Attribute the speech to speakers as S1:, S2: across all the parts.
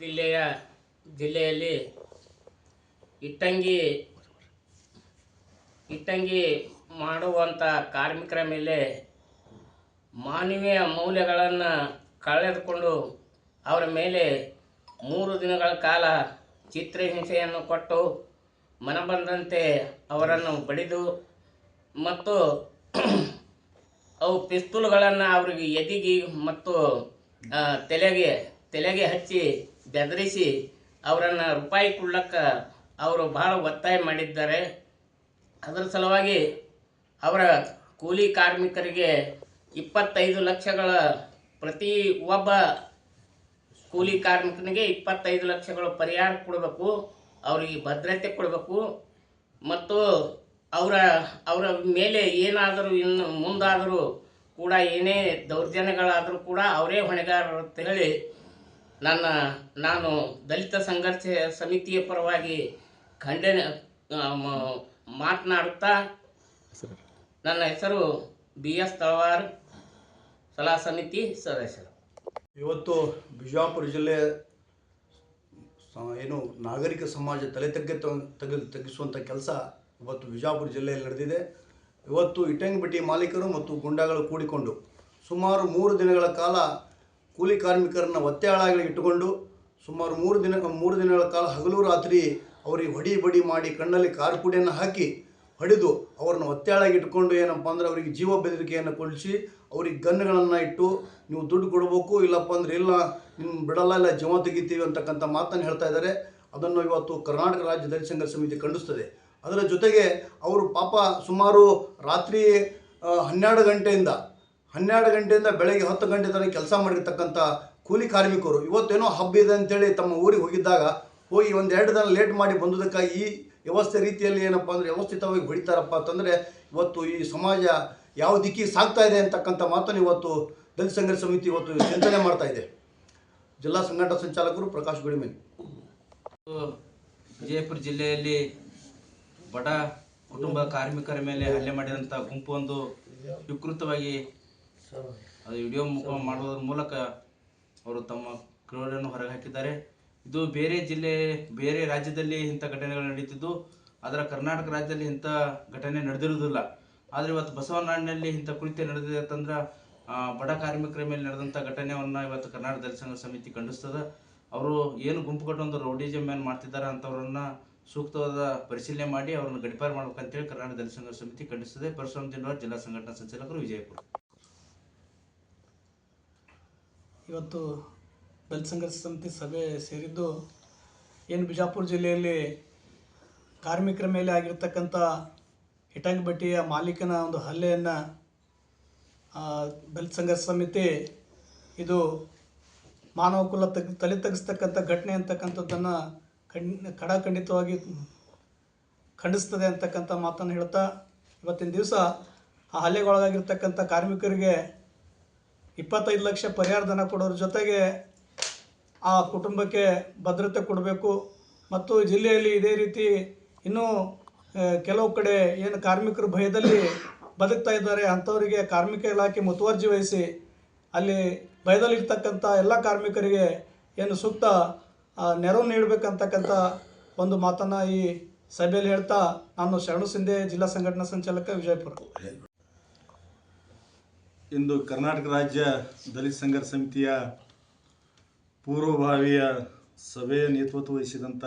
S1: ಜಿಲ್ಲೆಯ ಜಿಲ್ಲೆಯಲ್ಲಿ ಇಟ್ಟಂಗಿ ಇಟ್ಟಂಗಿ ಮಾಡುವಂಥ ಕಾರ್ಮಿಕರ ಮೇಲೆ ಮಾನವೀಯ ಮೌಲ್ಯಗಳನ್ನು ಕಳೆದುಕೊಂಡು ಅವರ ಮೇಲೆ ಮೂರು ದಿನಗಳ ಕಾಲ ಚಿತ್ರಹಿಂಸೆಯನ್ನು ಕೊಟ್ಟು ಮನಬಂದಂತೆ ಅವರನ್ನು ಬಡಿದು ಮತ್ತು ಅವು ಪಿಸ್ತೂಲ್ಗಳನ್ನು ಅವರಿಗೆ ಎದಿಗೆ ಮತ್ತು ತಲೆಗೆ ತಲೆಗೆ ಹಚ್ಚಿ ಬೆದರಿಸಿ ಅವರನ್ನು ರೂಪಾಯಿ ಕೊಡ್ಲಕ್ಕ ಅವರು ಬಹಳ ಒತ್ತಾಯ ಮಾಡಿದ್ದಾರೆ. ಅದರ ಸಲುವಾಗಿ ಅವರ ಕೂಲಿ ಕಾರ್ಮಿಕರಿಗೆ ಇಪ್ಪತ್ತೈದು ಲಕ್ಷಗಳ ಪ್ರತಿ ಒಬ್ಬ ಕೂಲಿ ಕಾರ್ಮಿಕನಿಗೆ ಇಪ್ಪತ್ತೈದು ಲಕ್ಷಗಳ ಪರಿಹಾರ ಕೊಡಬೇಕು, ಅವರಿಗೆ ಭದ್ರತೆ ಕೊಡಬೇಕು ಮತ್ತು ಅವರ ಅವರ ಮೇಲೆ ಏನಾದರೂ ಇನ್ನು ಮುಂದಾದರೂ ಕೂಡ ಏನೇ ದೌರ್ಜನ್ಯಗಳಾದರೂ ಕೂಡ ಅವರೇ ಹೊಣೆಗಾರರು ಅಂತ ಹೇಳಿ ನನ್ನ ನಾನು ದಲಿತ ಸಂಘರ್ಷ ಸಮಿತಿಯ ಪರವಾಗಿ ಖಂಡನೆ ಮ- ಮಾತನಾಡುತ್ತಾ ನನ್ನ ಹೆಸರು ಬಿ ಎಸ್ ತಳವಾರ್ ಸಲಹಾ ಸಮಿತಿ ಸದಸ್ಯರು.
S2: ಇವತ್ತು ಬಿಜಾಪುರ ಜಿಲ್ಲೆ ಏನು ನಾಗರಿಕ ಸಮಾಜ ತಲೆ ತಗ್ಗ ತೆಗೆ ತಗ್ಗಿಸುವಂಥ ಕೆಲಸ ಇವತ್ತು ಬಿಜಾಪುರ ಜಿಲ್ಲೆಯಲ್ಲಿ ನಡೆದಿದೆ. ಇವತ್ತು ಇಟಂಗಿಬಟ್ಟಿ ಮಾಲೀಕರು ಮತ್ತು ಗುಂಡಾಗಳು ಕೂಡಿಕೊಂಡು ಸುಮಾರು ಮೂರು ದಿನಗಳ ಕಾಲ ಕೂಲಿ ಕಾರ್ಮಿಕರನ್ನ ಒತ್ತೆಯಾಳಾಗಿ ಇಟ್ಟುಕೊಂಡು ಸುಮಾರು ಮೂರು ದಿನ, ಮೂರು ದಿನಗಳ ಕಾಲ ಹಗಲು ರಾತ್ರಿ ಅವರಿಗೆ ಹೊಡಿ ಬಡಿ ಮಾಡಿ ಕಣ್ಣಲ್ಲಿ ಕಾರ್ಪುಡಿಯನ್ನು ಹಾಕಿ ಹೊಡೆದು ಅವ್ರನ್ನ ಒತ್ತೆಯಾಳಾಗಿ ಇಟ್ಕೊಂಡು ಏನಪ್ಪ ಅಂದ್ರೆ ಅವರಿಗೆ ಜೀವ ಬೆದರಿಕೆಯನ್ನು ಕೊಡಿಸಿ ಅವ್ರಿಗೆ ಗನ್ಗಳನ್ನು ಇಟ್ಟು ನೀವು ದುಡ್ಡು ಕೊಡಬೇಕು, ಇಲ್ಲಪ್ಪ ಅಂದ್ರೆ ಇಲ್ಲ ನಿಮ್ಮ ಬಿಡಲ್ಲ, ಇಲ್ಲ ಜೀವ ತೆಗಿತೀವಿ ಅಂತಕ್ಕಂಥ ಮಾತನ್ನು ಹೇಳ್ತಾ ಇದ್ದಾರೆ. ಅದನ್ನು ಇವತ್ತು ಕರ್ನಾಟಕ ರಾಜ್ಯ ದಲಿತ ಸಂಘರ್ಷ ಸಮಿತಿ ಖಂಡಿಸ್ತದೆ. ಅದರ ಜೊತೆಗೆ ಅವರು ಪಾಪ ಸುಮಾರು ರಾತ್ರಿ ಹನ್ನೆರಡು ಗಂಟೆಯಿಂದ ಹನ್ನೆರಡು ಗಂಟೆಯಿಂದ ಬೆಳಗ್ಗೆ ಹತ್ತು ಗಂಟೆ ತನಕ ಕೆಲಸ ಮಾಡಿರ್ತಕ್ಕಂಥ ಕೂಲಿ ಕಾರ್ಮಿಕರು. ಇವತ್ತೇನೋ ಹಬ್ಬ ಇದೆ ಅಂತೇಳಿ ತಮ್ಮ ಊರಿಗೆ ಹೋಗಿದ್ದಾಗ ಹೋಗಿ ಒಂದು ಎರಡು ದಿನ ಲೇಟ್ ಮಾಡಿ ಬಂದುದಕ್ಕಾಗಿ ಈ ವ್ಯವಸ್ಥೆ ರೀತಿಯಲ್ಲಿ ಏನಪ್ಪ ಅಂದರೆ ವ್ಯವಸ್ಥಿತವಾಗಿ ಹೊಡಿತಾರಪ್ಪ ಅಂತಂದರೆ ಇವತ್ತು ಈ ಸಮಾಜ ಯಾವ ದಿಕ್ಕಿಗೆ ಸಾಗ್ತಾ ಇದೆ ಅಂತಕ್ಕಂಥ ಮಾತನ್ನು ಇವತ್ತು ದಲಿತ ಸಂಘರ್ಷ ಸಮಿತಿ ಇವತ್ತು ಚಿಂತನೆ ಮಾಡ್ತಾ ಇದೆ. ಜಿಲ್ಲಾ ಸಂಘಟನಾ ಸಂಚಾಲಕರು ಪ್ರಕಾಶ್ ಗುಡಿಮನಿ.
S3: ವಿಜಯಪುರ ಜಿಲ್ಲೆಯಲ್ಲಿ ಬಡ ಕುಟುಂಬ ಕಾರ್ಮಿಕರ ಮೇಲೆ ಹಲ್ಲೆ ಮಾಡಿದಂಥ ಗುಂಪು ಒಂದು ವಿಕೃತವಾಗಿ ಅದು ವಿಡಿಯೋ ಮಾಡುವುದರ ಮೂಲಕ ಅವರು ತಮ್ಮ ಕ್ರೋಧವನ್ನು ಹೊರಗೆ ಹಾಕಿದ್ದಾರೆ. ಇದು ಬೇರೆ ಜಿಲ್ಲೆ ಬೇರೆ ರಾಜ್ಯದಲ್ಲಿ ಇಂಥ ಘಟನೆಗಳು ನಡೀತಿದ್ದು. ಆದರೆ ಕರ್ನಾಟಕ ರಾಜ್ಯದಲ್ಲಿ ಇಂಥ ಘಟನೆ ನಡೆದಿರುವುದಿಲ್ಲ. ಆದರೆ ಇವತ್ತು ಬಸವನಾಡಿನಲ್ಲಿ ಇಂಥ ಕೃತ್ಯ ನಡೆದಿದೆ ಅಂತಂದ್ರೆ ಬಡ ಕಾರ್ಮಿಕರ ಮೇಲೆ ನಡೆದಂಥ ಘಟನೆಯನ್ನು ಇವತ್ತು ಕರ್ನಾಟಕ ದಲಿತ ಸಂಘ ಸಮಿತಿ ಖಂಡಿಸ್ತದೆ. ಅವರು ಏನು ಗುಂಪು ಕಟ್ಟೊಂದು ರೌಡಿಸಮ್ ಏನು ಮಾಡ್ತಿದ್ದಾರೆ ಅಂಥವ್ರನ್ನ ಸೂಕ್ತವಾದ ಪರಿಶೀಲನೆ ಮಾಡಿ ಅವ್ರನ್ನ ಗಡಿಪಾರು ಮಾಡ್ಬೇಕಂತೇಳಿ ಕರ್ನಾಟಕ ದಲಿತ ಸಂಘ ಸಮಿತಿ ಖಂಡಿಸ್ತದೆ. ಪರಶುರಾಮ ಜಿಲ್ಲಾ ಸಂಘಟನಾ ಸಂಚಾಲಕರು ವಿಜಯಪುರ.
S4: ಇವತ್ತು ಬೆಲ್ ಸಂಘರ್ಷ ಸಮಿತಿ ಸಭೆ ಸೇರಿದ್ದು ಏನು ಬಿಜಾಪುರ ಜಿಲ್ಲೆಯಲ್ಲಿ ಕಾರ್ಮಿಕರ ಮೇಲೆ ಆಗಿರ್ತಕ್ಕಂಥ ಹಿಟಂಗಬಟ್ಟಿಯ ಮಾಲೀಕನ ಒಂದು ಹಲ್ಲೆಯನ್ನು ಬೆಲ್ ಸಂಘರ್ಷ ಸಮಿತಿ ಇದು ಮಾನವ ಕುಲ ತಗ್, ತಲೆ ತಗ್ಗಿಸ್ತಕ್ಕಂಥ ಘಟನೆ ಅಂತಕ್ಕಂಥದ್ದನ್ನು ಖಂಡ, ಖಡಾಖಂಡಿತವಾಗಿ ಖಂಡಿಸ್ತದೆ ಅಂತಕ್ಕಂಥ ಮಾತನ್ನು ಹೇಳ್ತಾ, ಇವತ್ತಿನ ದಿವಸ ಆ ಹಲ್ಲೆಗೊಳಗಾಗಿರ್ತಕ್ಕಂಥ ಕಾರ್ಮಿಕರಿಗೆ ಇಪ್ಪತ್ತೈದು ಲಕ್ಷ ಪರಿಹಾರ ಧನ ಕೊಡೋದ್ರ ಜೊತೆಗೆ ಆ ಕುಟುಂಬಕ್ಕೆ ಭದ್ರತೆ ಕೊಡಬೇಕು. ಮತ್ತು ಜಿಲ್ಲೆಯಲ್ಲಿ ಇದೇ ರೀತಿ ಇನ್ನೂ ಕೆಲವು ಕಡೆ ಏನು ಕಾರ್ಮಿಕರು ಭಯದಲ್ಲಿ ಬದುಕ್ತಾ ಇದ್ದಾರೆ. ಅಂಥವರಿಗೆ ಕಾರ್ಮಿಕ ಇಲಾಖೆ ಮುತುವರ್ಜಿ ವಹಿಸಿ, ಅಲ್ಲಿ ಭಯದಲ್ಲಿರ್ತಕ್ಕಂಥ ಎಲ್ಲ ಕಾರ್ಮಿಕರಿಗೆ ಏನು ಸೂಕ್ತ ನೆರವು ನೀಡಬೇಕಂತಕ್ಕಂಥ ಒಂದು ಮಾತನ್ನು ಈ ಸಭೆಯಲ್ಲಿ ಹೇಳ್ತಾ ನಾನು ಶರಣು ಸಿಂಧೆ, ಜಿಲ್ಲಾ ಸಂಘಟನಾ ಸಂಚಾಲಕ ವಿಜಯಪುರ.
S5: ಇಂದು ಕರ್ನಾಟಕ ರಾಜ್ಯ ದಲಿತ ಸಂಘರ್ಷ ಸಮಿತಿಯ ಪೂರ್ವಭಾವಿಯ ಸಭೆಯ ನೇತೃತ್ವ ವಹಿಸಿದಂಥ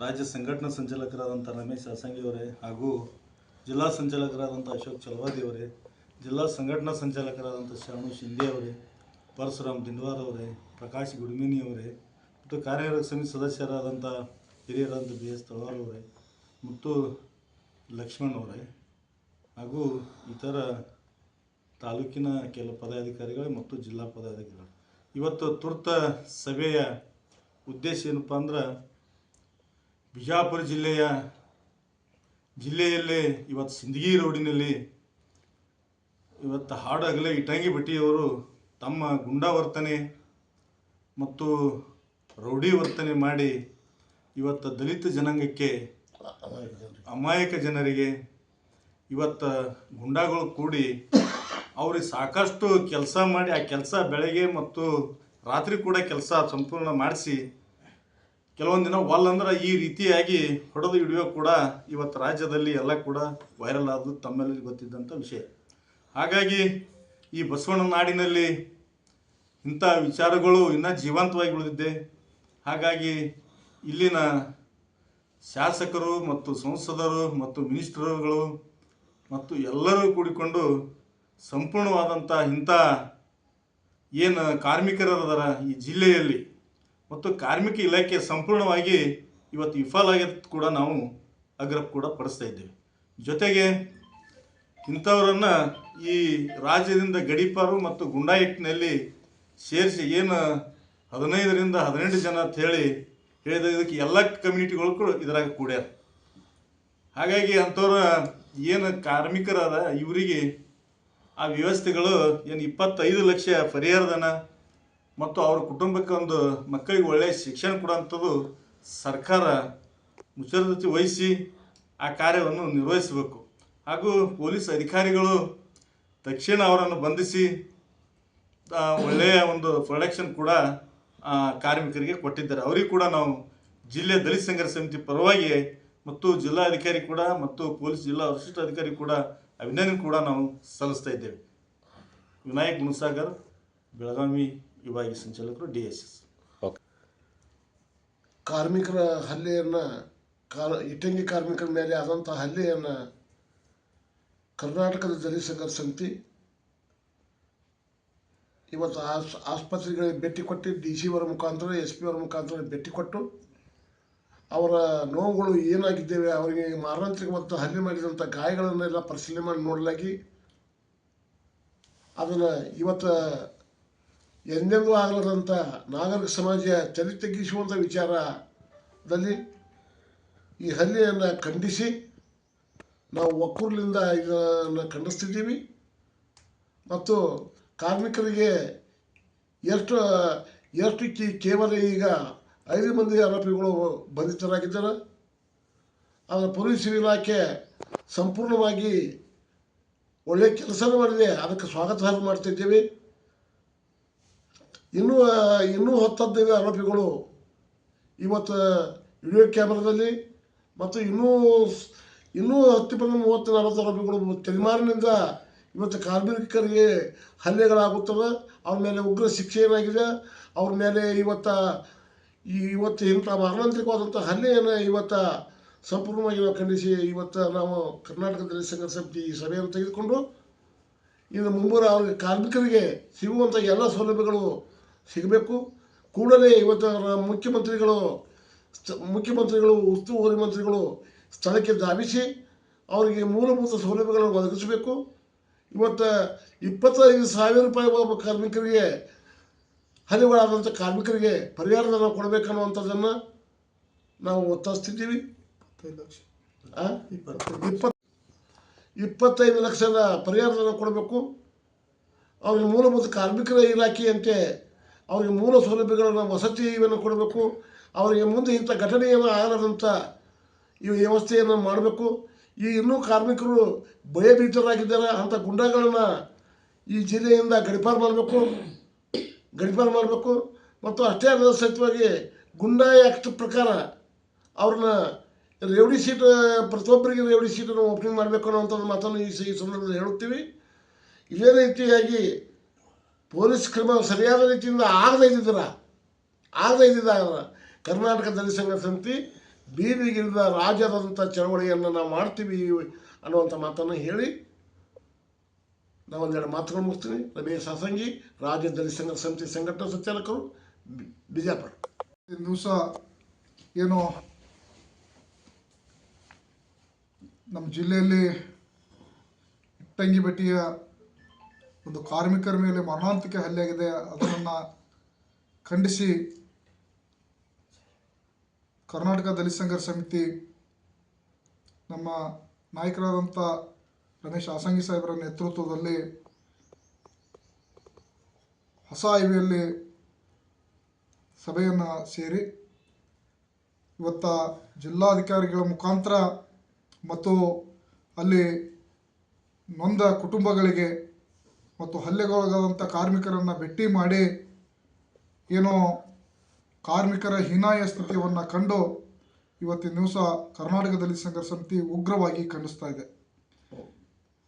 S5: ರಾಜ್ಯ ಸಂಘಟನಾ ಸಂಚಾಲಕರಾದಂಥ ರಮೇಶ್ ಅಸಂಗಿಯವರೇ ಹಾಗೂ ಜಿಲ್ಲಾ ಸಂಚಾಲಕರಾದಂಥ ಅಶೋಕ್ ಚಲವಾದಿ ಅವರೇ ಜಿಲ್ಲಾ ಸಂಘಟನಾ ಸಂಚಾಲಕರಾದಂಥ ಶರಣು ಶಿಂದೆ ಅವರೇ, ಪರಶುರಾಮ್ ದಿಂಡ್ವಾರ್ ಅವರೇ, ಪ್ರಕಾಶ್ ಗುಡ್ಮಿನಿ ಅವರೇ ಮತ್ತು ಕಾರ್ಯನಿರ್ವಾಹಕ ಸಮಿತಿ ಸದಸ್ಯರಾದಂಥ ಹಿರಿಯರಾದಂಥ ಬಿ ಎಸ್ ಅವರೇ, ಮತ್ತು ಲಕ್ಷ್ಮಣ್ ಅವರೇ ಹಾಗೂ ಇತರ ತಾಲೂಕಿನ ಕೆಲವು ಪದಾಧಿಕಾರಿಗಳು ಮತ್ತು ಜಿಲ್ಲಾ ಪದಾಧಿಕಾರಿಗಳು. ಇವತ್ತು ತುರ್ತ ಸಭೆಯ ಉದ್ದೇಶ ಏನಪ್ಪ ಅಂದ್ರೆ, ಬಿಜಾಪುರ ಜಿಲ್ಲೆಯ ಜಿಲ್ಲೆಯಲ್ಲಿ ಇವತ್ತು ಸಿಂದಗಿ ರೋಡಿನಲ್ಲಿ ಇವತ್ತು ಹಾಡಾಗಲೇ ಇಟಂಗಿ ಭಟ್ಟಿಯವರು ತಮ್ಮ ಗುಂಡಾವರ್ತನೆ ಮತ್ತು ರೌಡಿ ವರ್ತನೆ ಮಾಡಿ ಇವತ್ತು ದಲಿತ ಜನಾಂಗಕ್ಕೆ ಅಮಾಯಕ ಜನರಿಗೆ ಇವತ್ತು ಗುಂಡಾಗಳು ಕೂಡಿ ಅವ್ರಿಗೆ ಸಾಕಷ್ಟು ಕೆಲಸ ಮಾಡಿ ಆ ಕೆಲಸ ಬೆಳಗ್ಗೆ ಮತ್ತು ರಾತ್ರಿ ಕೂಡ ಕೆಲಸ ಸಂಪೂರ್ಣ ಮಾಡಿಸಿ, ಕೆಲವೊಂದು ದಿನ ಅಂದ್ರೆ ಈ ರೀತಿಯಾಗಿ ಹೊಡೆದು ಹಿಡಿಯೋ ಕೂಡ ಇವತ್ತು ರಾಜ್ಯದಲ್ಲಿ ಎಲ್ಲ ಕೂಡ ವೈರಲ್ ಆದದ್ದು ತಮ್ಮೆಲ್ಲರಿಗೂ ಗೊತ್ತಿದ್ದಂಥ ವಿಷಯ. ಹಾಗಾಗಿ ಈ ಬಸವಣ್ಣ ನಾಡಿನಲ್ಲಿ ಇಂಥ ವಿಚಾರಗಳು ಇನ್ನೂ ಜೀವಂತವಾಗಿ ಉಳಿದಿದೆ. ಹಾಗಾಗಿ ಇಲ್ಲಿನ ಶಾಸಕರು ಮತ್ತು ಸಂಸದರು ಮತ್ತು ಮಿನಿಸ್ಟರ್ಗಳು ಮತ್ತು ಎಲ್ಲರೂ ಕೂಡಿಕೊಂಡು ಸಂಪೂರ್ಣವಾದಂಥ ಇಂಥ ಏನು ಕಾರ್ಮಿಕರದಾರ ಈ ಜಿಲ್ಲೆಯಲ್ಲಿ ಮತ್ತು ಕಾರ್ಮಿಕ ಇಲಾಖೆ ಸಂಪೂರ್ಣವಾಗಿ ಇವತ್ತು ವಿಫಲ ಆಗ್ಯದ ಕೂಡ ನಾವು ಅಗ್ರ ಕೂಡ ಪಡಿಸ್ತಾ ಇದ್ದೇವೆ. ಜೊತೆಗೆ ಇಂಥವರನ್ನು ಈ ರಾಜ್ಯದಿಂದ ಗಡೀಪಾರು ಮತ್ತು ಗುಂಡಾಯಿಟ್ಟಿನಲ್ಲಿ ಸೇರಿಸಿ ಏನು ಹದಿನೈದರಿಂದ ಹದಿನೆಂಟು ಜನ ಅಂತ ಹೇಳಿ ಹೇಳಿದ ಇದಕ್ಕೆ ಎಲ್ಲ ಕಮ್ಯುನಿಟಿಗಳು ಕೂಡ ಇದರಾಗ ಕೂಡ್ಯಾರ. ಹಾಗಾಗಿ ಅಂಥವ್ರ ಏನು ಕಾರ್ಮಿಕರಾದ ಇವರಿಗೆ ಆ ವ್ಯವಸ್ಥೆಗಳು ಏನು ಇಪ್ಪತ್ತೈದು ಲಕ್ಷ ಪರಿಹಾರದನ ಮತ್ತು ಅವ್ರ ಕುಟುಂಬಕ್ಕೆ ಒಂದು ಮಕ್ಕಳಿಗೆ ಒಳ್ಳೆಯ ಶಿಕ್ಷಣ ಕೊಡುವಂಥದ್ದು ಸರ್ಕಾರ ಮುಚ್ಚರತೆ ವಹಿಸಿ ಆ ಕಾರ್ಯವನ್ನು ನಿರ್ವಹಿಸಬೇಕು. ಹಾಗೂ ಪೊಲೀಸ್ ಅಧಿಕಾರಿಗಳು ತಕ್ಷಣ ಅವರನ್ನು ಬಂಧಿಸಿ ಒಳ್ಳೆಯ ಒಂದು ಪ್ರೊಡಕ್ಷನ್ ಕೂಡ ಕಾರ್ಮಿಕರಿಗೆ ಕೊಟ್ಟಿದ್ದಾರೆ. ಅವರಿಗೆ ಕೂಡ ನಾವು ಜಿಲ್ಲೆ ದಲಿತ ಸಂಘರ್ಷ ಸಮಿತಿ ಪರವಾಗಿ ಮತ್ತು ಜಿಲ್ಲಾಧಿಕಾರಿ ಕೂಡ ಮತ್ತು ಪೊಲೀಸ್ ಜಿಲ್ಲಾ ವರಿಷ್ಠ ಅಧಿಕಾರಿ ಕೂಡ ಅಭಿನಂದನೆ ಕೂಡ ನಾವು ಸಲ್ಲಿಸ್ತಾ ಇದ್ದೇವೆ. ವಿನಾಯಕ್ ಮುನ್ಸಾಗರ್ ಬೆಳಗಾವಿ ವಿಭಾಗೀಯ ಸಂಚಾಲಕರು ಡಿ ಎಸ್ ಎಸ್.
S6: ಕಾರ್ಮಿಕರ ಹಲ್ಲೆಯನ್ನು ಕಾರ್ ಇಟ್ಟಂಗಿ ಕಾರ್ಮಿಕರ ಮೇಲೆ ಆದಂಥ ಹಲ್ಲೆಯನ್ನು ಕರ್ನಾಟಕದ ಸಂಘರ್ಷ ಸಮಿತಿ ಇವತ್ತು ಆಸ್ ಆಸ್ಪತ್ರೆಗಳಿಗೆ ಭೇಟಿ ಕೊಟ್ಟು ಡಿ ಸಿ ಅವರ ಮುಖಾಂತರ ಎಸ್ ಪಿ ಅವರ ಮುಖಾಂತರ ಭೇಟಿ ಕೊಟ್ಟು ಅವರ ನೋವುಗಳು ಏನಾಗಿದ್ದೇವೆ, ಅವರಿಗೆ ಮಾರಣಾಂತಿಕ ಮತ್ತು ಹಲ್ಲೆ ಮಾಡಿದಂಥ ಗಾಯಗಳನ್ನೆಲ್ಲ ಪರಿಶೀಲನೆ ಮಾಡಿ ನೋಡಲಾಗಿ. ಅದನ್ನು ಇವತ್ತು ಎಂದೆಂದೂ ಆಗಲಾರದಂಥ ನಾಗರಿಕ ಸಮಾಜ ತಲೆ ತಗ್ಗಿಸುವಂಥ ವಿಚಾರದಲ್ಲಿ ಈ ಹಲ್ಲೆಯನ್ನು ಖಂಡಿಸಿ ನಾವು ಒಕ್ಕೂರ್ಲಿಂದ ಇದನ್ನು ಖಂಡಿಸ್ತಿದ್ದೀವಿ. ಮತ್ತು ಕಾರ್ಮಿಕರಿಗೆ ಎಷ್ಟು ಎಷ್ಟು ಕೇವಲ ಈಗ ಐದು ಮಂದಿ ಆರೋಪಿಗಳು ಬಂಧಿತರಾಗಿದ್ದಾರೆ ಆದರೆ ಪೊಲೀಸ್ ಇಲಾಖೆ ಸಂಪೂರ್ಣವಾಗಿ ಒಳ್ಳೆಯ ಕೆಲಸ ಮಾಡಿದೆ. ಅದಕ್ಕೆ ಸ್ವಾಗತ ಮಾಡ್ತಿದ್ದೀವಿ ಇನ್ನೂ ಇನ್ನೂ ಹತ್ತು ಹದಿನೈದು ಆರೋಪಿಗಳು ಇವತ್ತು ವಿಡಿಯೋ ಕ್ಯಾಮ್ರಾದಲ್ಲಿ ಮತ್ತು ಇನ್ನೂ ಇನ್ನೂ ಹತ್ತು ಇಪ್ಪತ್ತು ಮೂವತ್ತು, ನಲವತ್ತು ಆರೋಪಿಗಳು ತಲೆಮಾರಿನಿಂದ ಇವತ್ತು ಕಾರ್ಮಿಕರಿಗೆ ಹಲ್ಲೆಗಳಾಗುತ್ತವೆ. ಅವ್ರ ಮೇಲೆ ಉಗ್ರ ಶಿಕ್ಷೆ ಏನಾಗಿದೆ? ಅವ್ರ ಮೇಲೆ ಇವತ್ತು ಈ ಇವತ್ತು ಇಂಥ ಮಾರಣಾಂತಿಕವಾದಂಥ ಹಲ್ಲೆಯನ್ನು ಇವತ್ತು ಸಂಪೂರ್ಣವಾಗಿ ನಾವು ಖಂಡಿಸಿ ಇವತ್ತು ನಾವು ಕರ್ನಾಟಕದಲ್ಲಿ ಸಂಘರ್ಷ ಸಮಿತಿ ಈ ಸಭೆಯನ್ನು ತೆಗೆದುಕೊಂಡು ಇದು ಮುಂಬರುವ ಅವ್ರಿಗೆ ಕಾರ್ಮಿಕರಿಗೆ ಸಿಗುವಂಥ ಎಲ್ಲ ಸೌಲಭ್ಯಗಳು ಸಿಗಬೇಕು. ಕೂಡಲೇ ಇವತ್ತು ಮುಖ್ಯಮಂತ್ರಿಗಳು ಮುಖ್ಯಮಂತ್ರಿಗಳು, ಉಸ್ತುವಾರಿ ಮಂತ್ರಿಗಳು ಸ್ಥಳಕ್ಕೆ ಧಾವಿಸಿ ಅವರಿಗೆ ಮೂಲಭೂತ ಸೌಲಭ್ಯಗಳನ್ನು ಒದಗಿಸಬೇಕು. ಇವತ್ತು ಇಪ್ಪತ್ತೈದು ಸಾವಿರ ರೂಪಾಯಿ ಒಬ್ಬ ಕಾರ್ಮಿಕರಿಗೆ ಹರಿವಾದಂಥ ಕಾರ್ಮಿಕರಿಗೆ ಪರಿಹಾರಧನ ಕೊಡಬೇಕನ್ನುವಂಥದ್ದನ್ನು ನಾವು ಒತ್ತಾಯಿಸ್ತಿದ್ದೀವಿ? ಇಪ್ಪತ್ತು ಇಪ್ಪತ್ತೈದು ಲಕ್ಷದ ಪರಿಹಾರಧನ ಕೊಡಬೇಕು. ಅವ್ರಿಗೆ ಮೂಲಭೂತ ಕಾರ್ಮಿಕರ ಇಲಾಖೆಯಂತೆ ಅವರಿಗೆ ಮೂಲ ಸೌಲಭ್ಯಗಳನ್ನು ವಸತಿಯನ್ನು ಕೊಡಬೇಕು. ಅವರಿಗೆ ಮುಂದೆ ಇಂಥ ಘಟನೆಯನ್ನು ಆಗದಂಥ ಈ ವ್ಯವಸ್ಥೆಯನ್ನು ಮಾಡಬೇಕು. ಈ ಇನ್ನೂ ಕಾರ್ಮಿಕರು ಭಯಭೀತರಾಗಿದ್ದಾರೆ ಅಂಥ ಗುಂಡಗಳನ್ನು ಈ ಜಿಲ್ಲೆಯಿಂದ ಗಡಿಪಾರು ಮಾಡಬೇಕು. ಗಡಿಪಾರು ಮಾಡಬೇಕು. ಮತ್ತು ಅಷ್ಟೇ ಅಲ್ಲದ ಸಹಿತವಾಗಿ ಗುಂಡಾ ಆ್ಯಕ್ಟ್ ಪ್ರಕಾರ ಅವ್ರನ್ನ ರೇವಡಿ ಸೀಟ್ ಪ್ರತಿಯೊಬ್ಬರಿಗೆ ರೇವಡಿ ಸೀಟನ್ನು ಓಪನಿಂಗ್ ಮಾಡಬೇಕು ಅನ್ನೋಂಥದ್ದು ಮಾತನ್ನು ಈ ಈ ಸಂದರ್ಭದಲ್ಲಿ ಹೇಳುತ್ತೀವಿ. ಇದೇ ರೀತಿಯಾಗಿ ಪೊಲೀಸ್ ಕ್ರಮ ಸರಿಯಾದ ರೀತಿಯಿಂದ ಆಗದೇ ಇದ್ದಿದ್ರ, ಆಗದೇ ಇದ್ದಿದ್ದಾಗ ಕರ್ನಾಟಕ ದಲಿತ ಸಂಘ ಸಮಿತಿ ಬೀದಿಗಿಳಿದ ರಾಜ್ಯದಂಥ ಚಳವಳಿಯನ್ನು ನಾವು ಮಾಡ್ತೀವಿ ಅನ್ನುವಂಥ ಮಾತನ್ನು ಹೇಳಿ ನಾವೊಂದೆರಡು ಮಾತುಗಳು ಮುಗಿಸ್ತೀನಿ. ರಮೇಶ್ ಸಾಸಂಗಿ, ರಾಜ್ಯ ದಲಿತ ಸಂಘ ಸಮಿತಿ ಸಂಘಟನಾ ಸಂಚಾಲಕರು ಬಿಜಾಪುರ.
S7: ದಿವಸ ಏನು ನಮ್ಮ ಜಿಲ್ಲೆಯಲ್ಲಿ ಇಟ್ಟಂಗಿ ಬೆಟ್ಟಿಯ ಒಂದು ಕಾರ್ಮಿಕರ ಮೇಲೆ ಮರಣಾಂತಿಕ ಹಲ್ಲೆಯಾಗಿದೆ ಅದನ್ನು ಖಂಡಿಸಿ ಕರ್ನಾಟಕ ದಲಿತ ಸಂಘರ್ಷ ಸಮಿತಿ ನಮ್ಮ ನಾಯಕರಾದಂಥ ರಮೇಶ್ ಆಸಂಗಿ ಸಾಹೇಬರ ನೇತೃತ್ವದಲ್ಲಿ ಹೊಸ ಐವಿಯಲ್ಲಿ ಸಭೆಯನ್ನು ಸೇರಿ ಇವತ್ತ ಜಿಲ್ಲಾಧಿಕಾರಿಗಳ ಮುಖಾಂತರ ಮತ್ತು ಅಲ್ಲಿ ನೊಂದ ಕುಟುಂಬಗಳಿಗೆ ಮತ್ತು ಹಲ್ಲೆಗೊಳಗಾದಂಥ ಕಾರ್ಮಿಕರನ್ನು ಭೇಟಿ ಮಾಡಿ ಏನು ಕಾರ್ಮಿಕರ ಹೀನಾಯ ಸ್ಥಿತಿಯನ್ನು ಕಂಡು ಇವತ್ತಿನ ದಿವಸ ಕರ್ನಾಟಕದಲ್ಲಿ ಸಂಘರ್ಷ ಸಮಿತಿ ಉಗ್ರವಾಗಿ ಖಂಡಿಸ್ತಾ ಇದೆ.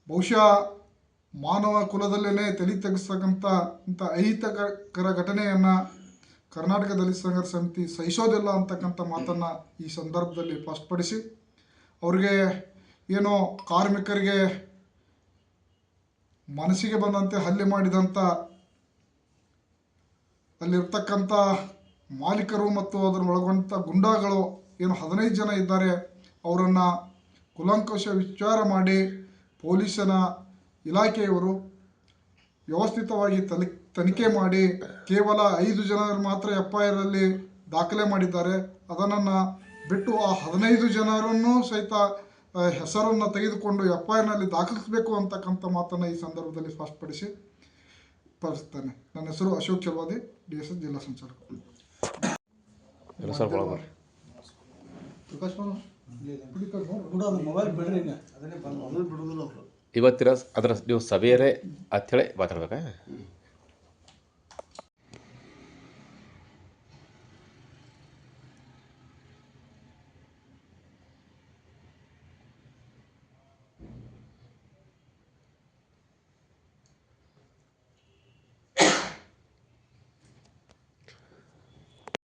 S7: ಬಹುಶಃ ಮಾನವ ಕುಲದಲ್ಲೇ ತಲೆ ತೆಗೆಸ್ತಕ್ಕಂಥ ಇಂಥ ಅಹಿತಕರ ಘಟನೆಯನ್ನು ಕರ್ನಾಟಕ ದಲಿತ ಸಂಘರ್ಷ ಸಮಿತಿ ಸಹಿಸೋದಿಲ್ಲ ಅಂತಕ್ಕಂಥ ಮಾತನ್ನು ಈ ಸಂದರ್ಭದಲ್ಲಿ ಸ್ಪಷ್ಟಪಡಿಸಿ, ಅವರಿಗೆ ಏನೋ ಕಾರ್ಮಿಕರಿಗೆ ಮನಸ್ಸಿಗೆ ಬಂದಂತೆ ಹಲ್ಲೆ ಮಾಡಿದಂಥ ಅಲ್ಲಿರ್ತಕ್ಕಂಥ ಮಾಲೀಕರು ಮತ್ತು ಅದರ ಒಳಗೊಂಡ ಗುಂಡಾಗಳು, ಏನು ಹದಿನೈದು ಜನ ಇದ್ದಾರೆ, ಅವರನ್ನು ಕುಲಂಕುಷ ವಿಚಾರ ಮಾಡಿ ಪೊಲೀಸನ ಇಲಾಖೆಯವರು ವ್ಯವಸ್ಥಿತವಾಗಿ ತಲಿ ತನಿಖೆ ಮಾಡಿ ಕೇವಲ ಐದು ಜನರು ಮಾತ್ರ ಎಫ್ ಐ ಆರಲ್ಲಿ ದಾಖಲೆ ಮಾಡಿದ್ದಾರೆ. ಅದನ್ನು ಬಿಟ್ಟು ಆ ಹದಿನೈದು ಜನರನ್ನು ಸಹಿತ ಹೆಸರನ್ನು ತೆಗೆದುಕೊಂಡು ಎಫ್ ಐ ಆರ್ನಲ್ಲಿ ದಾಖಲಿಸಬೇಕು ಅಂತಕ್ಕಂಥ ಮಾತನ್ನು ಈ ಸಂದರ್ಭದಲ್ಲಿ ಸ್ಪಷ್ಟಪಡಿಸಿ ಪಡಿಸ್ತೇನೆ ನನ್ನ ಹೆಸರು Ashok Chalavadi D S S ಜಿಲ್ಲಾ ಸಂಚಾಲಕ.
S8: ಇವತ್ತಿನ ಅದರ ನೀವು ಸಭೆಯರೇ ಅಂತೇಳಿ ಮಾತಾಡ್ಬೇಕಾ